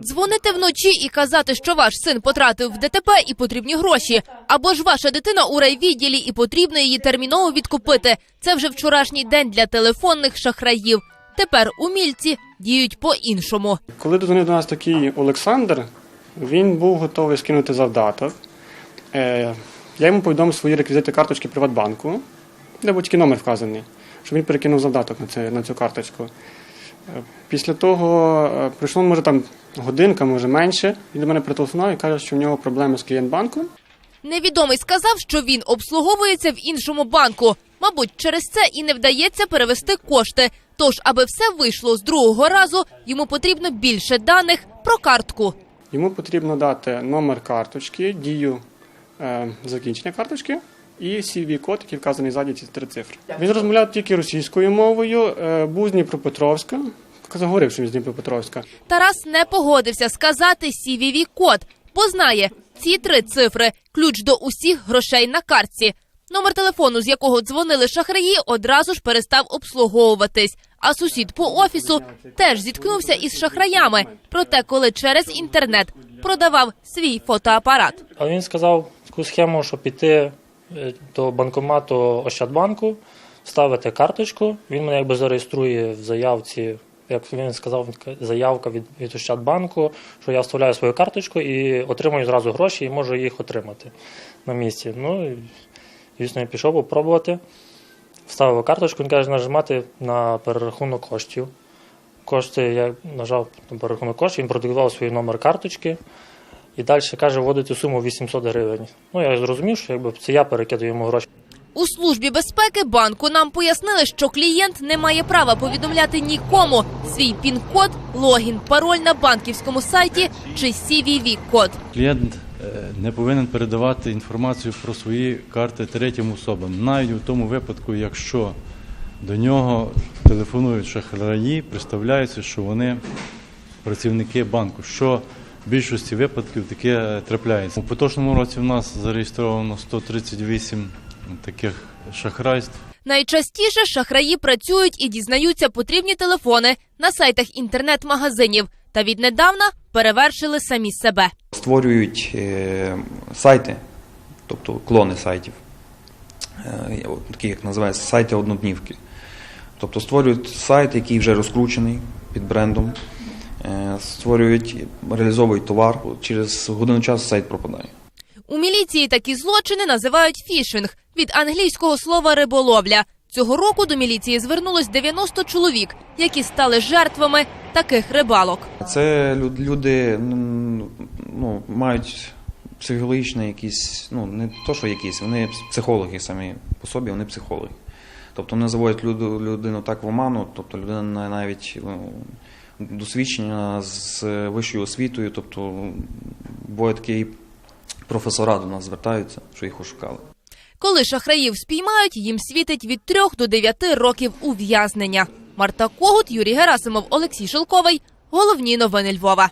Дзвонити вночі і казати, що ваш син потратив в ДТП і потрібні гроші, або ж ваша дитина у райвідділі і потрібно її терміново відкупити. Це вже вчорашній день для телефонних шахраїв. Тепер умільці діють по-іншому. Коли дозвонив до нас такий Олександр, він був готовий скинути завдаток. Е, я йому повідомив свої реквізити карточки Приватбанку, де тільки номер вказаний, щоб він перекинув завдаток на, це, на цю карточку. Після того е, пройшло, може, там годинка, може менше. Він до мене прителефонував і каже, що в нього проблеми з клієнтбанком. Невідомий сказав, що він обслуговується в іншому банку. Мабуть, через це і не вдається перевести кошти. Тож, аби все вийшло з другого разу, йому потрібно більше даних про картку. Йому потрібно дати номер карточки, дію е, закінчення карточки і CV-код, який вказаний ззаді ці три цифри. Він розмовляв тільки російською мовою, е, був з Дніпропетровська. Говорив, з Дніпропетровська. Тарас не погодився сказати cvv код бо знає ці три цифри ключ до усіх грошей на картці. Номер телефону, з якого дзвонили шахраї, одразу ж перестав обслуговуватись. А сусід по офісу теж зіткнувся із шахраями. Проте, коли через інтернет продавав свій фотоапарат. А він сказав таку схему, що піти е, до банкомату Ощадбанку, ставити карточку. Він мене якби зареєструє в заявці. Як він сказав, заявка від, від Ощадбанку, що я вставляю свою карточку і отримую зразу гроші і можу їх отримати на місці. Ну, звісно, я пішов попробувати. Вставив карточку, він каже, нажимати на перерахунок коштів. Кошти я нажав на перерахунок коштів, він продиктував свій номер карточки. І далі каже, вводити суму 800 гривень. Ну, я зрозумів, що якби це я перекидаю йому гроші. У службі безпеки банку нам пояснили, що клієнт не має права повідомляти нікому свій пін-код, логін, пароль на банківському сайті чи cvv код Клієнт е, не повинен передавати інформацію про свої карти третім особам, навіть у тому випадку, якщо до нього телефонують шахраї, представляється, що вони працівники банку. Що в більшості випадків таке трапляється. У поточному році в нас зареєстровано 138 таких шахрайств. Найчастіше шахраї працюють і дізнаються потрібні телефони на сайтах інтернет-магазинів та віднедавна перевершили самі себе. створюють е, сайти, тобто клони сайтів, е, такі, як називається, сайти одноднівки. Тобто створюють сайт, який вже розкручений під брендом, е, створюють, реалізовують товар. Через годину часу сайт пропадає. У міліції такі злочини називають фішинг від англійського слова риболовля. Цього року до міліції звернулось 90 чоловік, які стали жертвами таких рибалок. Це люд- люди ну, мають психологічні якісь, ну не то, що якісь, вони психологи самі по собі, вони психологи. Тобто вони заводять люду, людину так в оману, тобто людина навіть ну, досвідчення з вищою освітою, тобто буває такі професора до нас звертаються, що їх ошукали. Коли шахраїв спіймають, їм світить від 3 до 9 років ув'язнення. Марта Когут, Юрій Герасимов, Олексій Шелковий. Головні новини Львова.